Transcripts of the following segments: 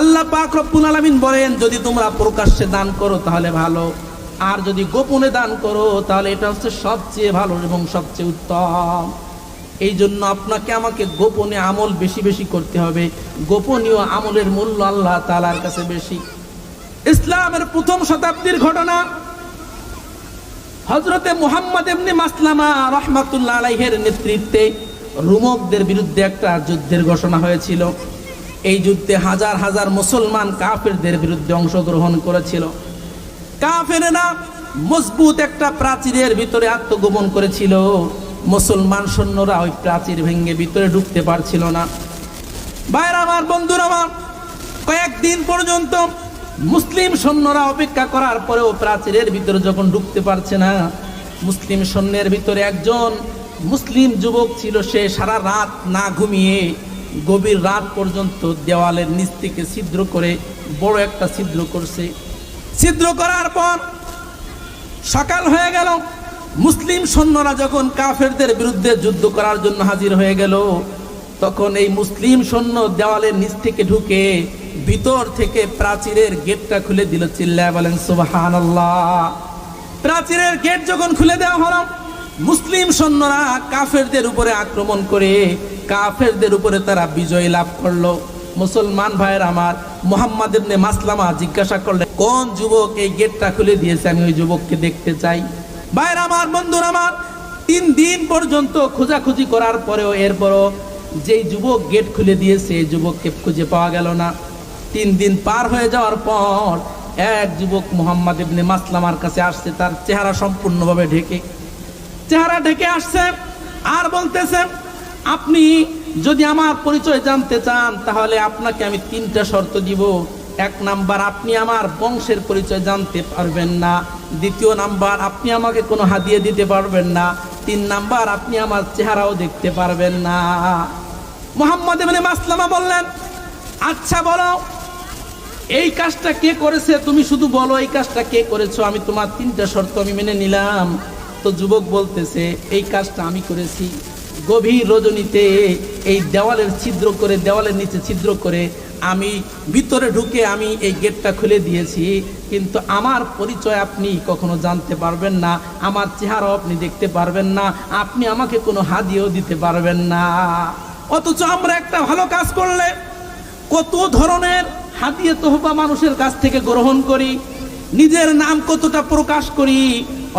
আল্লাহ পাক রব্বুল আলামিন বলেন, যদি তোমরা প্রকাশ্যে দান করো তাহলে ভালো, আর যদি গোপনে দান করো তাহলে এটা হচ্ছে সবচেয়ে ভালো এবং সবচেয়ে উত্তম। এই জন্য আপনাকে আমাকে গোপনে আমল বেশি বেশি করতে হবে। গোপনীয় আমলের মূল্য আল্লাহ তালার কাছে বেশি। ইসলামের প্রথম শতাব্দীর ঘটনা হজরতে মুহাম্মদ এমনি মাসলামা রহমাতুল্লাহ আলাইহের নেতৃত্বে রুমকদের বিরুদ্ধে একটা যুদ্ধের ঘোষণা হয়েছিল। এই যুদ্ধে হাজার হাজার মুসলমান কাফেরদের বিরুদ্ধে অংশগ্রহণ করেছিল। কাফেরেরা মজবুত একটা প্রাচীরের ভিতরে আত্মগোপন করেছিল। মুসলমান সৈন্যরা ওই প্রাচীর ভেঙে ভিতরে ঢুকতে পারছিল না। বাইরে আমার, বন্ধুরা আমার, কয়েকদিন পর্যন্ত মুসলিম সৈন্যরা অপেক্ষা করার পরেও প্রাচীরের ভিতরে যখন ঢুকতে পারছে না, মুসলিম সৈন্যের ভিতরে একজন মুসলিম যুবক ছিল, সে সারা রাত না ঘুমিয়ে গভীর রাত পর্যন্ত দেওয়ালের নিচ থেকে ছিদ্র করে বড় একটা ছিদ্র করছে। ছিদ্র করার পর সকাল হয়ে গেল। মুসলিম সৈন্যরা যখন কাফেরদের বিরুদ্ধে যুদ্ধ করার জন্য হাজির হয়ে গেল, তখন এই মুসলিম সৈন্য দেওয়ালের নিচ থেকে ঢুকে ভিতর থেকে প্রাচীরের গেটটা খুলে দিল, চিল্লায় বলেন সুবাহান প্রাচীরের গেট যখন খুলে দেওয়া হলো, মুসলিম সৈন্যরা কাফেরদের উপরে আক্রমণ করে কাফেরদের উপরে তারা বিজয় লাভ করল। মুসলমান ভাইয়ের আমার, মোহাম্মদ মাসলামা জিজ্ঞাসা করলে কোন যুবক এই গেটটা খুলে দিয়েছে? আমি ওই যুবককে দেখতে চাই। ভাইয়ের আমার, বন্ধুর আমার, তিন দিন পর্যন্ত খোঁজাখুঁজি করার পরেও এরপরও যেই যুবক গেট খুলে দিয়েছে, এই যুবককে খুঁজে পাওয়া গেল না। তিন দিন পার হয়ে যাওয়ার পর এক যুবক মোহাম্মদ ইবনে মাসলামার কাছে আসছে, তার চেহারা সম্পূর্ণভাবে ঢেকে। চেহারা ঢেকে আসছে আর বলতেছে আপনি যদি আমার পরিচয় জানতে চান, তাহলে আপনাকে আমি তিনটা শর্ত দিব। এক নাম্বার, আপনি আমার বংশের পরিচয় জানতে পারবেন না। দ্বিতীয় নাম্বার, আপনি আমাকে কোনো হাদিয়ে দিতে পারবেন না। তিন নাম্বার, আপনি আমার চেহারাও দেখতে পারবেন না। মোহাম্মদ এমনি মাসলামা বললেন আচ্ছা বলো, এই কাজটা কে করেছে? তুমি শুধু বলো, এই কাজটা কে করেছ? আমি তোমার তিনটা শর্ত আমি মেনে নিলাম। তো যুবক বলতেছে, এই কাজটা আমি করেছি। গভীর রজনীতে এই দেওয়ালের ছিদ্র করে, দেওয়ালের নিচে ছিদ্র করে আমি ভিতরে ঢুকে আমি এই গেটটা খুলে দিয়েছি। কিন্তু আমার পরিচয় আপনি কখনো জানতে পারবেন না, আমার চেহারাও আপনি দেখতে পারবেন না, আপনি আমাকে কোনো হাদিয়েও দিতে পারবেন না। অথচ আমরা একটা ভালো কাজ করলে কত ধরনের হাতিয়ে তোহবা মানুষের কাছ থেকে গ্রহণ করি, নিজের নাম কতটা প্রকাশ করি,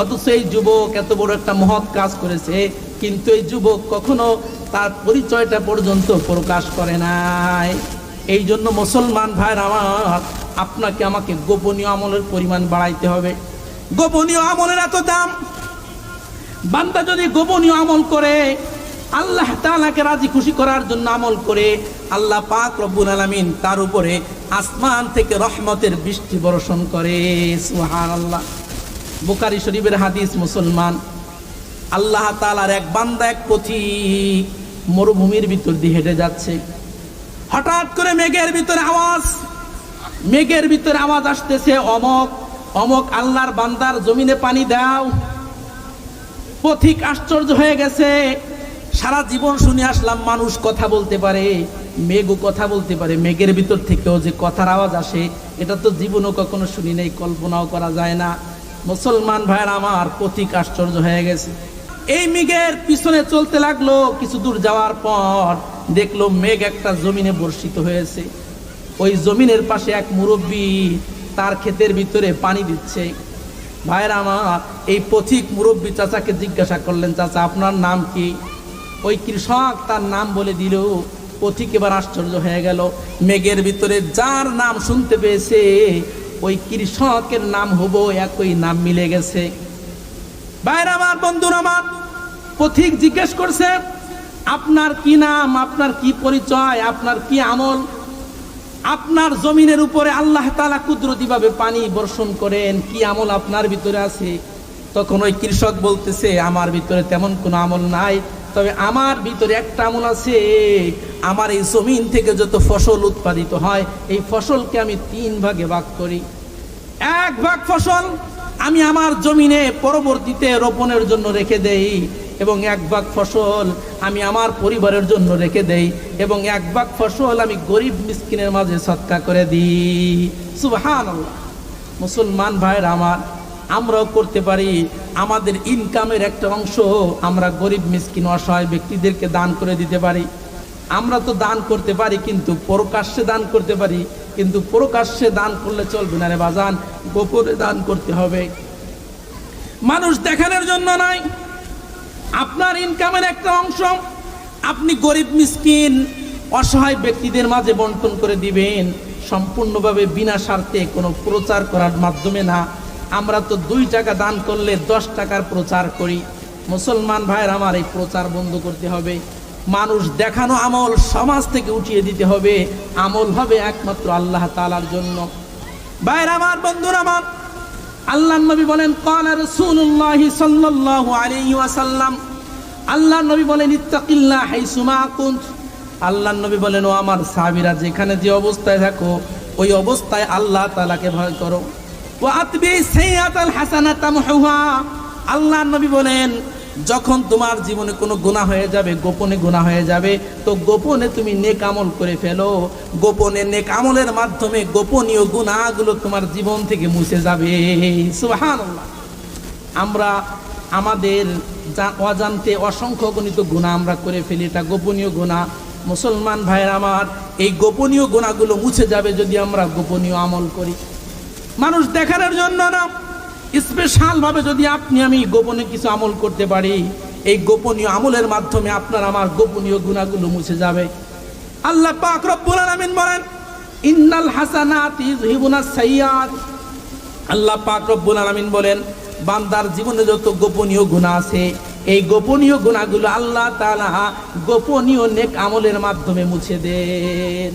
অথচ এই যুবক এত বড় একটা মহৎ কাজ করেছে কিন্তু এই যুবক কখনো তার পরিচয়টা পর্যন্ত প্রকাশ করে নাই। এই জন্য মুসলমান ভাইর আমার, আপনাকে আমাকে গোপনীয় আমলের পরিমাণ বাড়াইতে হবে। গোপনীয় আমলের এত দাম? বান্দা যদি গোপনীয় আমল করে, আল্লাহ তাআলাকে রাজি খুশি করার জন্য আমল করে, আল্লাহ পাক রব্বুল আলামিন তার উপরে আসমান থেকে রহমতের বৃষ্টি বর্ষণ করে। সুবহানাল্লাহ। বুখারী শরীফের হাদিস মুসলমান। আল্লাহ তাআলার এক বান্দা এক পথিক মরুভূমির ভিতর দিয়ে হেঁটে যাচ্ছে। হঠাৎ করে মেঘের ভিতরে আওয়াজ, মেঘের ভিতরে আওয়াজ আসতেছে, অমক অমক আল্লাহর বান্দার জমিনে পানি দাও। পথিক আশ্চর্য হয়ে গেছে। সারা জীবন শুনে আসলাম, মানুষ কথা বলতে পারে, মেঘও কথা বলতে পারে। মেঘের ভিতর থেকেও যে কথার আওয়াজ আসে, এটা তো জীবনও কখনো শুনি নেই, কল্পনাও করা যায় না। মুসলমান ভাইয়ের আমার পথিক আশ্চর্য হয়ে গেছে। এই মেঘের পিছনে চলতে লাগল কিছু দূর যাওয়ার পর দেখল মেঘ একটা জমিনে বর্ষিত হয়েছে। ওই জমিনের পাশে এক মুরব্বী তার ক্ষেতের ভিতরে পানি দিচ্ছে। ভাইয়ের আমার, এই পথিক মুরব্বী চাচাকে জিজ্ঞাসা করলেন, চাচা, আপনার নাম কি? ওই কৃষক তার নাম বলে দিল। পথিক এবার আশ্চর্য হয়ে গেল। মেঘের ভিতরে যার নাম শুনতে পেয়েছে, ওই কৃষকের নাম হব একই নাম মিলে গেছে। বাইরে আমার, বন্ধুর আমার, পথিক জিজ্ঞেস করছে, আপনার কি নাম, আপনার কি পরিচয়, আপনার কি আমল? আপনার জমিনের উপরে আল্লাহ তালা কুদরতিভাবে পানি বর্ষণ করেন, কি আমল আপনার ভিতরে আছে? তখন ওই কৃষক বলতেছে, আমার ভিতরে তেমন কোনো আমল নাই, তবে আমার ভিতরে একটা আমল আছে, আমার এই জমিন থেকে যত ফসল উৎপাদিত হয়, এই ফসলকে আমি তিন ভাগে ভাগ করি। এক ভাগ ফসল আমি আমার জমিনে পরবর্তীতে রোপণের জন্য রেখে দেই এবং এক ভাগ ফসল আমি আমার পরিবারের জন্য রেখে দেই এবং এক ভাগ ফসল আমি গরিব মিসকিনের মাঝে সৎকা করে দিই। সুবহান মুসলমান ভাইয়ের আমার, আমরাও করতে পারি। আমাদের ইনকামের একটা অংশ আমরা গরিব, মিসকিন, অসহায় ব্যক্তিদেরকে দান করে দিতে পারি। আমরা তো দান করতে পারি, কিন্তু প্রকাশ্যে দান করতে পারি। কিন্তু প্রকাশ্যে দান করলে চলবে না রে বাজান, গোপনে দান করতে হবে। মানুষ দেখানোর জন্য নয় আপনার ইনকামের একটা অংশ আপনি গরিব, মিসকিন, অসহায় ব্যক্তিদের মাঝে বন্টন করে দিবেন। সম্পূর্ণভাবে বিনা স্বার্থে কোনো প্রচার করার মাধ্যমে না। আমরা তো দুই টাকা দান করলে দশ টাকার প্রচার করি। মুসলমান ভাইয়ের আমার এই প্রচার বন্ধ করতে হবে। মানুষ দেখানো আমল সমাজ থেকে উঠিয়ে দিতে হবে। আমল হবে একমাত্র আল্লাহ তালার জন্য। ভাইয়ের আমার, বন্ধুরা আমার, আল্লাহ নবী বলেন কালা রাসূলুল্লাহ সাল্লাল্লাহু আলাইহি ওয়াসাল্লাম। আল্লাহ নবী বলেন, ইত্তাকিল্লাহ হাইসুমা কুনত। আল্লাহ নবী বলেন, ও আমার সাহাবীরা, যেখানে যে অবস্থায় থাকো, ওই অবস্থায় আল্লাহ তাআলাকে ভয় করো। ওয়া আতবি সাইয়াতাল হাসানাতা মুহুহা। আল্লাহ নবী বলেন যখন তোমার জীবনে কোনো গুনাহ হয়ে যাবে, গোপনে গুনাহ হয়ে যাবে, তো গোপনে তুমি নেক আমল করে ফেলো। গোপনে নেক আমলের মাধ্যমে গোপনীয় গুণাগুলো তোমার জীবন থেকে মুছে যাবে। সুবহানাল্লাহ। আমরা আমাদের অজান্তে অসংখ্য গণিত গুণা আমরা করে ফেলি, এটা গোপনীয় গুণা মুসলমান ভাইয়ের আমার, এই গোপনীয় গুণাগুলো মুছে যাবে যদি আমরা গোপনীয় আমল করি। মানুষ দেখানোর জন্য না। স্পেশাল ভাবে যদি আপনি, আমি গোপনে কিছু আমল করতে পারি, এই গোপনীয় আমলের মাধ্যমে আপনার আমার গোপনীয় গুণাগুলো মুছে যাবে। আল্লাহ পাক রব্বুল আলামিন বলেন, ইন্নাল হাসানাতি ইউযহিবুনাস সাইয়্যাত। আল্লাহ পাক রব্বুল আলামিন বলেন, বান্দার জীবনে যত গোপনীয় গুনাহ আছে, এই গোপনীয় গুণাগুলো আল্লাহ তাআলা গোপনীয় নেক আমলের মাধ্যমে মুছে দেন।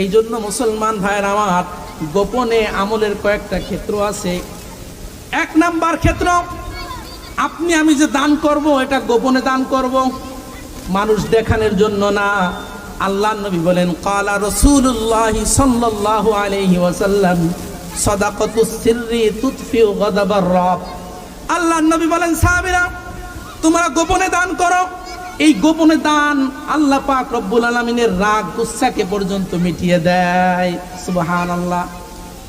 এই জন্য মুসলমান ভাইয়ের আমার গোপনে আমলের কয়েকটা ক্ষেত্র আছে। এক নাম্বার ক্ষেত্র, আপনি, আমি যে দান করব, এটা গোপনে দান করব, মানুষ দেখানোর জন্য না। আল্লাহ নবী বলেন, কালা রসুল্লাহ সাল্লাল্লাহু আলাইহি ওয়াসাল্লাম, সাদাকাতু সিররি তুতফিউ গাদাবার রব আল্লাহ নবী বলেন, সাহাবীরা, তোমরা গোপনে দান করো। এই গোপনে দান আল্লাহ পাক রব্বুল আলামিনের রাগ গুচ্ছাকে পর্যন্ত মিটিয়ে দেয়। সুবহানাল্লাহ।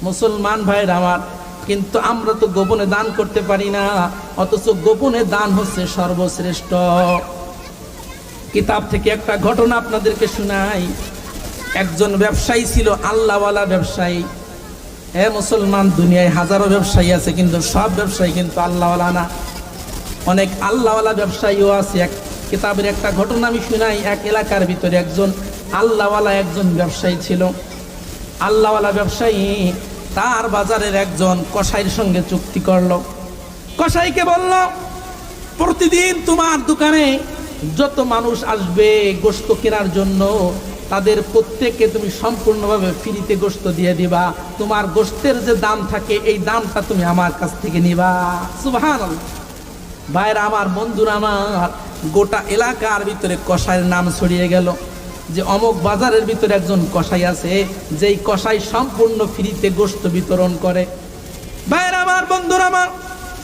মুসলমান ভাইরা আমার কিন্তু আমরা তো গোপনে দান করতে পারি না, অথচ গোপনে দান হচ্ছে সর্বশ্রেষ্ঠ। কিতাব থেকে একটা ঘটনা আপনাদেরকে শোনাই। একজন ব্যবসায়ী ছিল, আল্লাহওয়ালা ব্যবসায়ী। এ মুসলমান, দুনিয়ায় হাজারো ব্যবসায়ী আছে, কিন্তু সব ব্যবসায়ী কিন্তু আল্লাহওয়ালা না। অনেক আল্লাহওয়ালা ব্যবসায়ীও আছে। এক কিতাবের একটা ঘটনা আমি শুনাই, এক এলাকার ভিতরে একজন আল্লাহওয়ালা একজন ব্যবসায়ী ছিল। আল্লাহওয়ালা ব্যবসায়ী তার বাজারের একজন কসাইয়ের সঙ্গে চুক্তি করল। কসাইকে বলল, প্রতিদিন তোমার দোকানে যত মানুষ আসবে গোস্ত কেনার জন্য, তাদের প্রত্যেককে তুমি সম্পূর্ণভাবে ফ্রিতে গোস্ত দিয়ে দিবা। তোমার গোস্তের যে দাম থাকে, এই দামটা তুমি আমার কাছ থেকে নিবা। সুবহান বাইরে আমার বন্ধুরা, আমার গোটা এলাকার ভিতরে কষাইয়ের নাম ছড়িয়ে গেল। যে অমক বাজারের ভিতরে একজন কসাই আছে, যেই কসাই সম্পূর্ণ ফ্রিতে গোস্ত বিতরণ করে। ভাইরা আমার, বন্ধুরা আমার,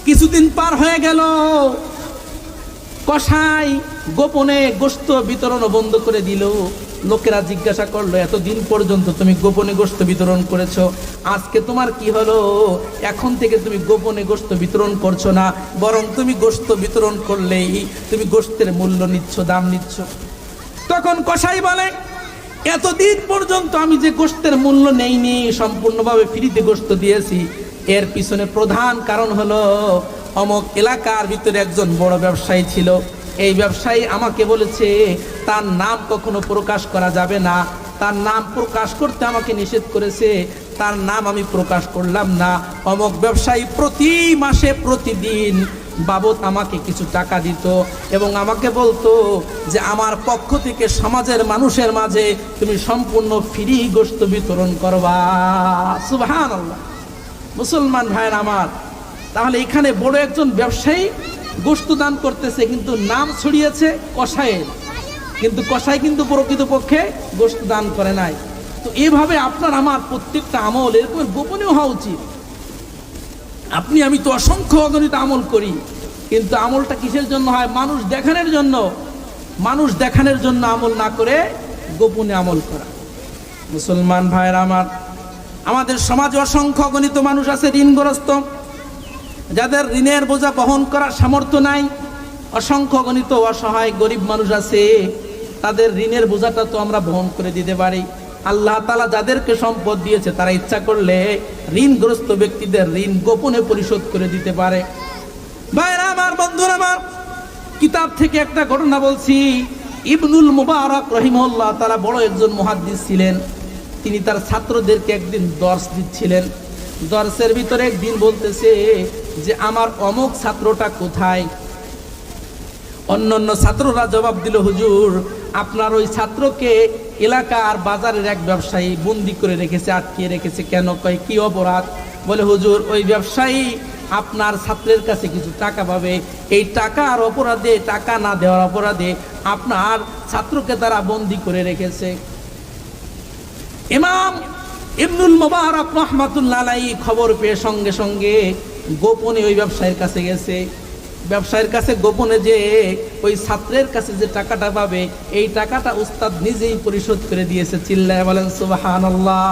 কিছুদিন পার হয়ে গেল। কসাই গোপনে গোস্ত বিতরণ বন্ধ করে দিল। লোকেরা জিজ্ঞাসা করল, এতদিন পর্যন্ত তুমি গোপনে গোস্ত বিতরণ করেছ, আজকে তোমার কি হলো? এখন থেকে তুমি গোপনে গোস্ত বিতরণ করছ না, বরং তুমি গোস্ত বিতরণ করলেই তুমি গোস্তের মূল্য নিচ্ছ, দাম নিচ্ছ। তখন কসাই বলে, এতদিন পর্যন্ত আমি যে গোস্তের মূল্য নেইনি, সম্পূর্ণভাবে ফ্রিতে গোস্ত দিয়েছি। এর পিছনে প্রধান কারণ হলো, অমক এলাকার ভিতরে একজন বড় ব্যবসায়ী ছিল। এই ব্যবসায়ী আমাকে বলেছে, তার নাম কখনো প্রকাশ করা যাবে না। তার নাম প্রকাশ করতে আমাকে নিষেধ করেছে। তার নাম আমি প্রকাশ করলাম না। অমক ব্যবসায়ী প্রতি মাসে, প্রতিদিন বাবদ আমাকে কিছু টাকা দিত এবং আমাকে বলতো যে আমার পক্ষ থেকে সমাজের মানুষের মাঝে তুমি সম্পূর্ণ ফ্রি গোস্ত বিতরণ করবা। সুবহান আল্লাহ মুসলমান ভাইয়ের আমার, তাহলে এখানে বড় একজন ব্যবসায়ী গোস্ত দান করতেছে, কিন্তু নাম ছড়িয়েছে কষায়ের কিন্তু কষাই কিন্তু প্রকৃতপক্ষে গোস্ত দান করে নাই। তো এভাবে আপনার, আমার প্রত্যেকটা আমল এরকম গোপনীয় হওয়া উচিত। আপনি, আমি তো অসংখ্য অগণিত আমল করি, কিন্তু আমলটা কিসের জন্য হয়? মানুষ দেখানোর জন্য। মানুষ দেখানোর জন্য আমল না করে গোপনে আমল করা। মুসলমান ভাইয়ের আমার, আমাদের সমাজে অসংখ্য গণিত মানুষ আছে ঋণগ্রস্ত। যাদের ঋণের বোঝা বহন করার সামর্থ্য নাই। অসংখ্য গণিত অসহায় গরিব মানুষ আছে। তাদের ঋণের বোঝাটা তো আমরা বহন করে দিতে পারি। আল্লাহ তালা যাদেরকে সম্পদ দিয়েছে, তারা ইচ্ছা করলে ঋণগ্রস্ত ব্যক্তিদের ঋণ গোপনে পরিশোধ করে দিতে পারে। ভাইরা আমার, বন্ধুরা আমার, কিতাব থেকে একটা ঘটনা বলছি। ইবনুল মুবারক রহিমউল্লাহ তারা বড় একজন মুহাদ্দিস ছিলেন। তিনি তার ছাত্রদেরকে একদিন দর্শ দিচ্ছিলেন। দর্শের ভিতরে একদিন বলতেছে যে, আমার অমুক ছাত্রটা কোথায়? অন্য অন্য ছাত্ররা জবাব দিল, হুজুর, আপনার ওই ছাত্রকে এলাকার বাজারের এক ব্যবসায়ী বন্দি করে রেখেছে, আটকিয়ে রেখেছে। কেন কয়, কি অপরাধ? বলে, হুজুর, ওই ব্যবসায়ী আপনার ছাত্রের কাছে কিছু টাকা পাবে। এই টাকা আর অপরাধে, টাকা না দেওয়ার অপরাধে আপনার ছাত্রকে তারা বন্দি করে রেখেছে। ইমাম ইবনুল মোবারক রহমাতুল্লাহ খবর পেয়ে সঙ্গে সঙ্গে গোপনে ওই ব্যবসায়ীর কাছে গেছে। ব্যবসায়ীর কাছে গোপনে যে ওই ছাত্রের কাছে যে টাকাটা পাবে, এই টাকাটা উস্তাদ নিজেই পরিশোধ করে দিয়েছে। চিল্লায় বলেন, সুবহানাল্লাহ।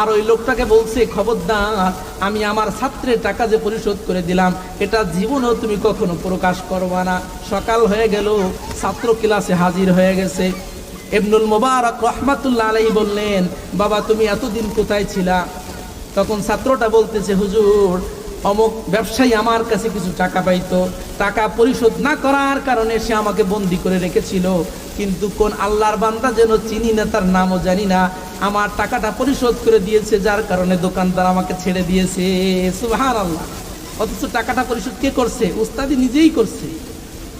আর ওই লোকটাকে বলছে, খবরদার, আমি আমার ছাত্রের টাকা যে পরিশোধ করে দিলাম, এটা জীবনেও তুমি কখনো প্রকাশ করবা না। সকাল হয়ে গেল, ছাত্র ক্লাসে হাজির হয়ে গেছে। ইবনুল মোবারক রহমাতুল্লাহ আলাই বললেন, বাবা, তুমি এতদিন কোথায় ছিলা? তখন ছাত্রটা বলতেছে, হুজুর অমুক ব্যবসায়ী আমার কাছে কিছু টাকা পাইতো, টাকা পরিশোধ না করার কারণে সে আমাকে বন্দি করে রেখেছিল। কিন্তু কোন আল্লাহর বান্দা যেন চিনি না তার নামও জানি না, আমার টাকাটা পরিশোধ করে দিয়েছে, যার কারণে দোকানদার আমাকে ছেড়ে দিয়েছে। সুবাহান আল্লাহ অথচ টাকাটা পরিশোধ কে করছে? উস্তাদি নিজেই করছে।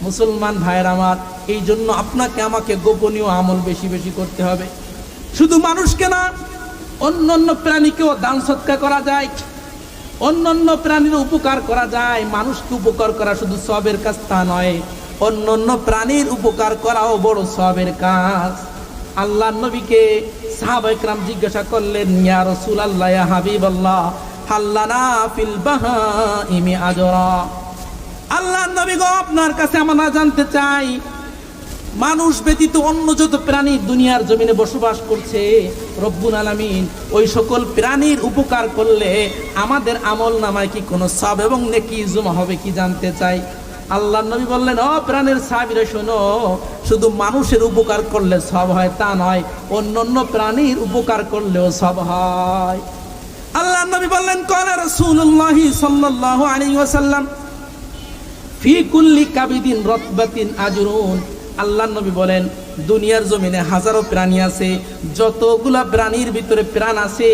মুসলমান ভাইয়ের আমার, এই জন্য আপনাকে আমাকে গোপনীয় আমল বেশি বেশি করতে হবে। শুধু মানুষকে না অন্য অন্য প্রাণীকেও দান সৎকার করা যায়। অন্য অন্য প্রাণীর উপকার করা যায়, মানুষকে উপকার করা শুধু সবের কাজ তা নয় অন্য অন্য প্রাণীর উপকার করাও বড় সবের কাজ। আল্লাহ নবীকে সাহাবাইকরাম জিজ্ঞাসা করলেন, ইয়া রসুল আল্লাহ হাবিব আল্লাহ হাল্লানা ফিল বাহা ইমি আজরা? আল্লাহ নবী গো, আপনার কাছে আমরা জানতে চাই মানুষ ব্যতীত অন্য যত প্রাণী দুনিয়ার জমিনে বসবাস করছে, রব্বুল আলামিন ওই সকল প্রাণীর উপকার করলে আমাদের আমল নামায় কি কোনো সব এবং নেকি জমা হবে কি জানতে চাই? আল্লাহ নবী বললেন, ও প্রাণের সাবিরে শোনো, শুধু মানুষের উপকার করলে সব হয় তা নয় অন্য অন্য প্রাণীর উপকার করলেও সব হয়। আল্লাহ নবী বললেন, কলা রসুল্লাহ সাল্লাল্লাহু আলাইহি ওয়াসাল্লাম, ফি কুল্লি কাবিদিন রতবাতিন আজরুন আল্লাহ নবী বলেন, দুনিয়ার জমিনে হাজারো প্রাণী আছে, যতগুলা প্রাণীর ভিতরে প্রাণ আছে,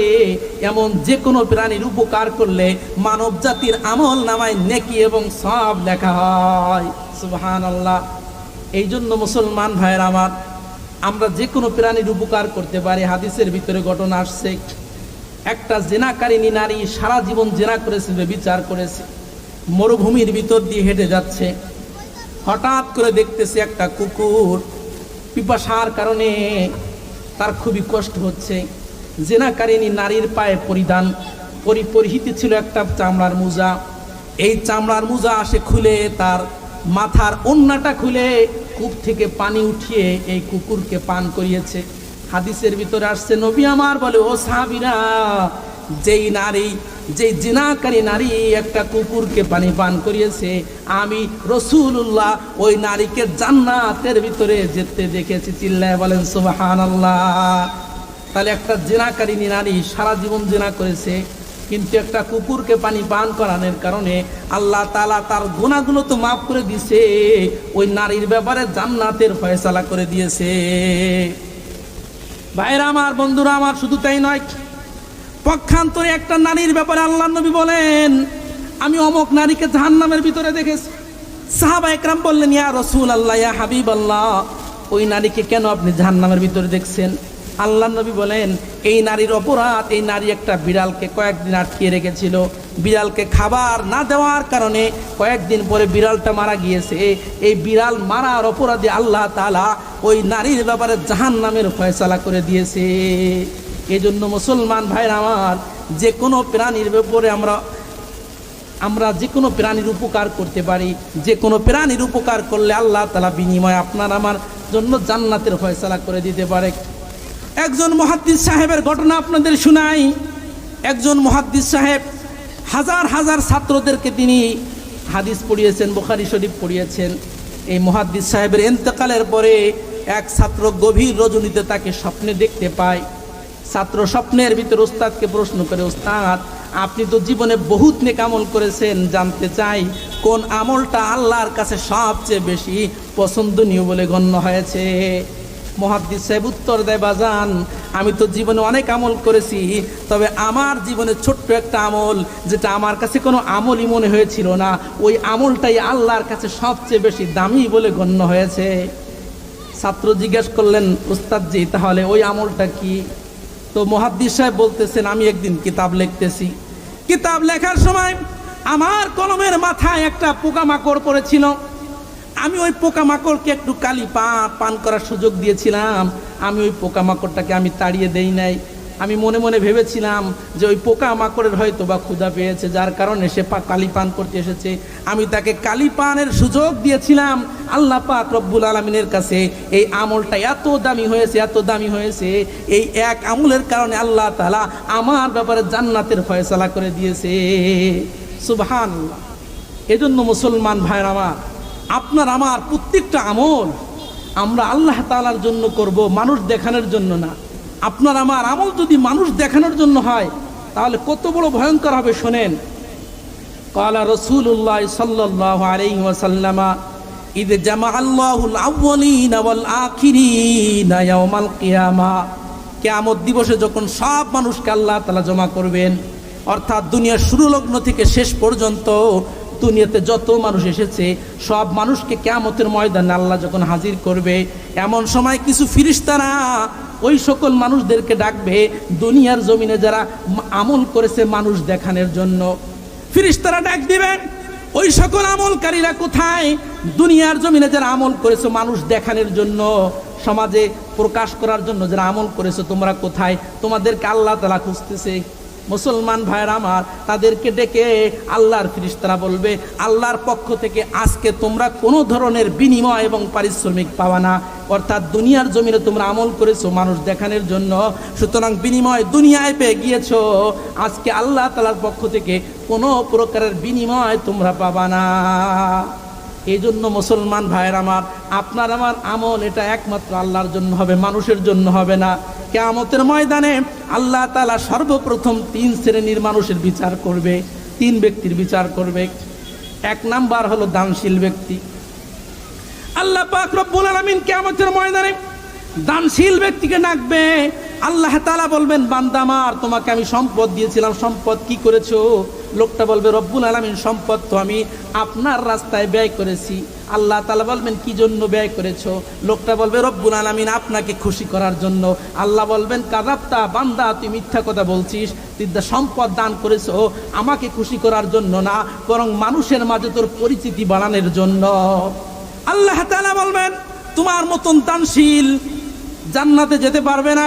এমন যে কোনো প্রাণীর উপকার করলে মানব জাতির আমল নামায় নেকি এবং সব লেখা হয়। সুবহান আল্লাহ এই জন্য মুসলমান ভাইয়ের আমার, আমরা যে কোনো প্রাণীর উপকার করতে পারি, হাদিসের ভিতরে ঘটনা আসছে, একটা জেনাকারিনী নারী সারা জীবন জেনা করেছে বিচার করেছে, মরুভূমির ভিতর দিয়ে হেঁটে যাচ্ছে। হঠাৎ করে দেখতেছে একটা কুকুর পিপাসার কারণে তার খুবই কষ্ট হচ্ছে। জেনাকারিনী নারীর পায়ে পরিধান পরি পরিহিত ছিল একটা চামড়ার মোজা। এই চামড়ার মোজা আসে খুলে তার মাথার অন্যটা খুলে কূপ থেকে পানি উঠিয়ে এই কুকুরকে পান করিয়েছে। হাদিসের ভিতরে আসছে, নবী আমার বলে, ও সাহাবিরা, যেই নারী যেই জিনাকারী নারী একটা কুকুরকে পানি পান করিয়েছে, আমি রসুল্লাহ ওই নারীকে জান্নাতের ভিতরে যেতে দেখেছি। চিল্লায় বলেন সুবাহান তাহলে একটা জেনাকারী নারী সারা জীবন জেনা করেছে, কিন্তু একটা কুকুরকে পানি পান করানোর কারণে আল্লাহ তালা তার গুণাগুলো তো মাফ করে দিছে ওই নারীর ব্যাপারে জান্নাতের ফয়সালা করে দিয়েছে। ভাইরা আমার, বন্ধুরা আমার, শুধু তাই নয় পক্ষান্তরে একটা নারীর ব্যাপারে আল্লাহ নবী বলেন, আমি অমক নারীকে জাহান নামের ভিতরে দেখেছি। সাহাবা একরাম বললেন, ইয়া রসুল আল্লাহ ইয়া হাবিব আল্লাহ ওই নারীকে কেন আপনি জাহান নামের ভিতরে দেখছেন? আল্লাহ নবী বলেন, এই নারীর অপরাধ, এই নারী একটা বিড়ালকে কয়েকদিন আটকিয়ে রেখেছিল। বিড়ালকে খাবার না দেওয়ার কারণে কয়েকদিন পরে বিড়ালটা মারা গিয়েছে। এই বিড়াল মারার অপরাধে আল্লাহ তালা ওই নারীর ব্যাপারে জাহান নামের ফয়সালা করে দিয়েছে। এই জন্য মুসলমান ভাইরা আমার, যে কোনো প্রাণীর ব্যাপারে আমরা আমরা যে কোনো প্রাণীর উপকার করতে পারি। যে কোনো প্রাণীর উপকার করলে আল্লাহ তালা বিনিময় আপনার আমার জন্য জান্নাতের ফয়সালা করে দিতে পারে। একজন মহাদ্দিস সাহেবের ঘটনা আপনাদের শুনাই। একজন মহাদ্দিস সাহেব, হাজার হাজার ছাত্রদেরকে তিনি হাদিস পড়িয়েছেন, বুখারি শরীফ পড়িয়েছেন। এই মহাদ্দিস সাহেবের এন্তেকালের পরে এক ছাত্র গভীর রজনীতে তাকে স্বপ্নে দেখতে পায়। ছাত্র স্বপ্নের ভিতরে ওস্তাদকে প্রশ্ন করে ওস্তাদ আপনি তো জীবনে বহুত নেক আমল করেছেন, জানতে চাই কোন আমলটা আল্লাহর কাছে সবচেয়ে বেশি পছন্দনীয় বলে গণ্য হয়েছে? মহাদ্দিস সাহেব উত্তর দেয়, বাজান, আমি তো জীবনে অনেক আমল করেছি, তবে আমার জীবনে ছোট্ট একটা আমল, যেটা আমার কাছে কোনো আমলই মনে হয়েছিল না, ওই আমলটাই আল্লাহর কাছে সবচেয়ে বেশি দামি বলে গণ্য হয়েছে। ছাত্র জিজ্ঞেস করলেন, উস্তাদজি, তাহলে ওই আমলটা কি? তো মহাদ্দিস সাহেব বলতেছেন, আমি একদিন কিতাব লিখতেছি। কিতাব লেখার সময় আমার কলমের মাথায় একটা পোকামাকড় পড়েছিল। আমি ওই পোকামাকড়কে একটু কালি পা, পান করার সুযোগ দিয়েছিলাম। আমি ওই পোকামাকড়টাকে আমি তাড়িয়ে দেই নাই। আমি মনে মনে ভেবেছিলাম যে ওই পোকা মাকড়ের হয়তো বা ক্ষুধা পেয়েছে, যার কারণে সে কালি পান করতে এসেছে। আমি তাকে কালি পানের সুযোগ দিয়েছিলাম। আল্লাহ পাক রব্বুল আলমিনের কাছে এই আমলটা এত দামি হয়েছে, এত দামি হয়েছে। এই এক আমলের কারণে আল্লাহ তালা আমার ব্যাপারে জান্নাতের ফয়সালা করে দিয়েছে। সুবহান এজন্য মুসলমান ভাইয়ের আমার, আপনার আমার প্রত্যেকটা আমল আমরা আল্লাহ তালার জন্য করব, মানুষ দেখানোর জন্য না। আপনার আমার আমল যদি মানুষ দেখানোর জন্য হয়, তাহলে কত বড় ভয়ঙ্কর হবে, শোনেন। কালা রসুল্লাহ সাল্লাহ ঈদ জামা আল্লাহুল দিবসে যখন সব মানুষকে আল্লাহ তালা জমা করবেন, অর্থাৎ দুনিয়ার শুরু লগ্ন থেকে শেষ পর্যন্ত, দুনিয়াতে যত মানুষ এসেছে, সব মানুষকে কেয়ামতের ময়দানে আল্লাহ যখন হাজির করবে, এমন সময় কিছু ফিরিস্তারা ওই সকল মানুষদেরকে ডাকবে, দুনিয়ার জমিনে যারা আমল করেছে মানুষ দেখানোর জন্য। ফিরিস্তারা ডাক দিবেন, ওই সকল আমলকারীরা কোথায়? দুনিয়ার জমিনে যারা আমল করেছে মানুষ দেখানোর জন্য, সমাজে প্রকাশ করার জন্য যারা আমল করেছে, তোমরা কোথায়? তোমাদেরকে আল্লাহ তালা খুঁজতেছে। মুসলমান ভাইয়ের আমার, তাদেরকে ডেকে আল্লাহর ফিরিস্তারা বলবে, আল্লাহর পক্ষ থেকে আজকে তোমরা কোনো ধরনের বিনিময় এবং পারিশ্রমিক পাওয়া না। অর্থাৎ দুনিয়ার জমিনে তোমরা আমল করেছ মানুষ দেখানোর জন্য, সুতরাং বিনিময় দুনিয়ায় পেয়ে গিয়েছো। আজকে আল্লাহ তালার পক্ষ থেকে কোনো প্রকারের বিনিময় তোমরা পাবা না। এই জন্য মুসলমান ভাইয়ের আমার, আপনার আমার আমল এটা একমাত্র আল্লাহর জন্য হবে, মানুষের জন্য হবে না। কেয়ামতের ময়দানে আল্লাহ তালা সর্বপ্রথম তিন শ্রেণির মানুষের বিচার করবে, তিন ব্যক্তির বিচার করবে। এক নাম্বার হলো দানশীল ব্যক্তি। আল্লাহ পাক রব্বুল আলামিন কিয়ামতের ময়দানে দানশীল ব্যক্তিকে নাকবে আল্লাহ তালা বলবেন বান্দামার তোমাকে আমি সম্পদ দিয়েছিলাম, সম্পদ কি করেছ? লোকটা বলবে, রব্বুল আলামিন, সম্পদ তো আমি আপনার রাস্তায় ব্যয় করেছি। আল্লাহ তালা বলবেন, কি জন্য ব্যয় করেছ? লোকটা বলবে, রব্বুল আলামিন, আপনাকে খুশি করার জন্য। আল্লাহ বলবেন কাদাপ্তা বান্দা, তুই মিথ্যা কথা বলছিস। তুই সম্পদ দান করেছ, আমাকে খুশি করার জন্য না, বরং মানুষের মাঝে তোর পরিচিতি বাড়ানোর জন্য। আল্লাহ তালা বলবেন, তোমার মতন দানশীল জান্নাতে যেতে পারবে না।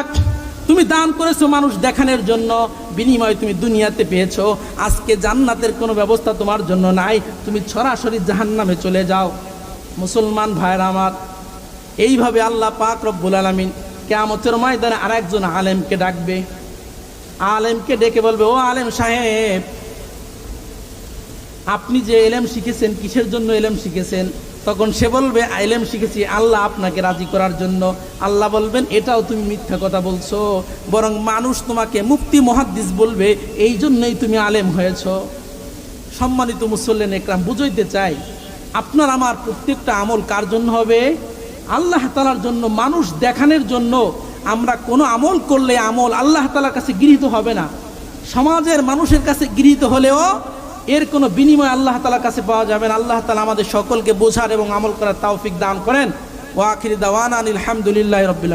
তুমি দান করেছ মানুষ দেখানোর জন্য। বিনিময় তুমি দুনিয়াতে পেয়েছ। আজকে জান্নাতের কোনো ব্যবস্থা তোমার জন্য নাই। তুমি সরাসরি জাহান্নামে চলে যাও। মুসলমান ভাইয়ের আমার, এইভাবে আল্লাহ পাক রব্বুল আলমিন কেয়ামতের ময়দানে আরেকজন আলেমকে ডাকবে। আলেমকে ডেকে বলবে, ও আলেম সাহেব আপনি যে এলেম শিখেছেন, কিসের জন্য এলেম শিখেছেন? তখন সে বলবে এলেম শিখেছি আল্লাহ আপনাকে রাজি করার জন্য। আল্লাহ বলবেন, এটাও তুমি মিথ্যা কথা বলছো। বরং মানুষ তোমাকে মুক্তি মহাদ্দিস বলবে, এই জন্যই তুমি আলেম হয়েছ। সম্মানিত মুসল্লেন একরাম, বুঝাইতে চাই, আপনার আমার প্রত্যেকটা আমল কার জন্য হবে? আল্লাহ তালার জন্য, মানুষ দেখানোর জন্য। আমরা কোনো আমল করলে আমল আল্লাহ তালার কাছে গৃহীত হবে না। সমাজের মানুষের কাছে গৃহীত হলেও এর কোনো বিনিময় আল্লাহ তালার কাছে পাওয়া যাবে না। আল্লাহ তালা আমাদের সকলকে বোঝার এবং আমল করার তাওফিক দান করেন। ওয়াখির দাওয়ান আলহামদুলিল্লাহ রবিল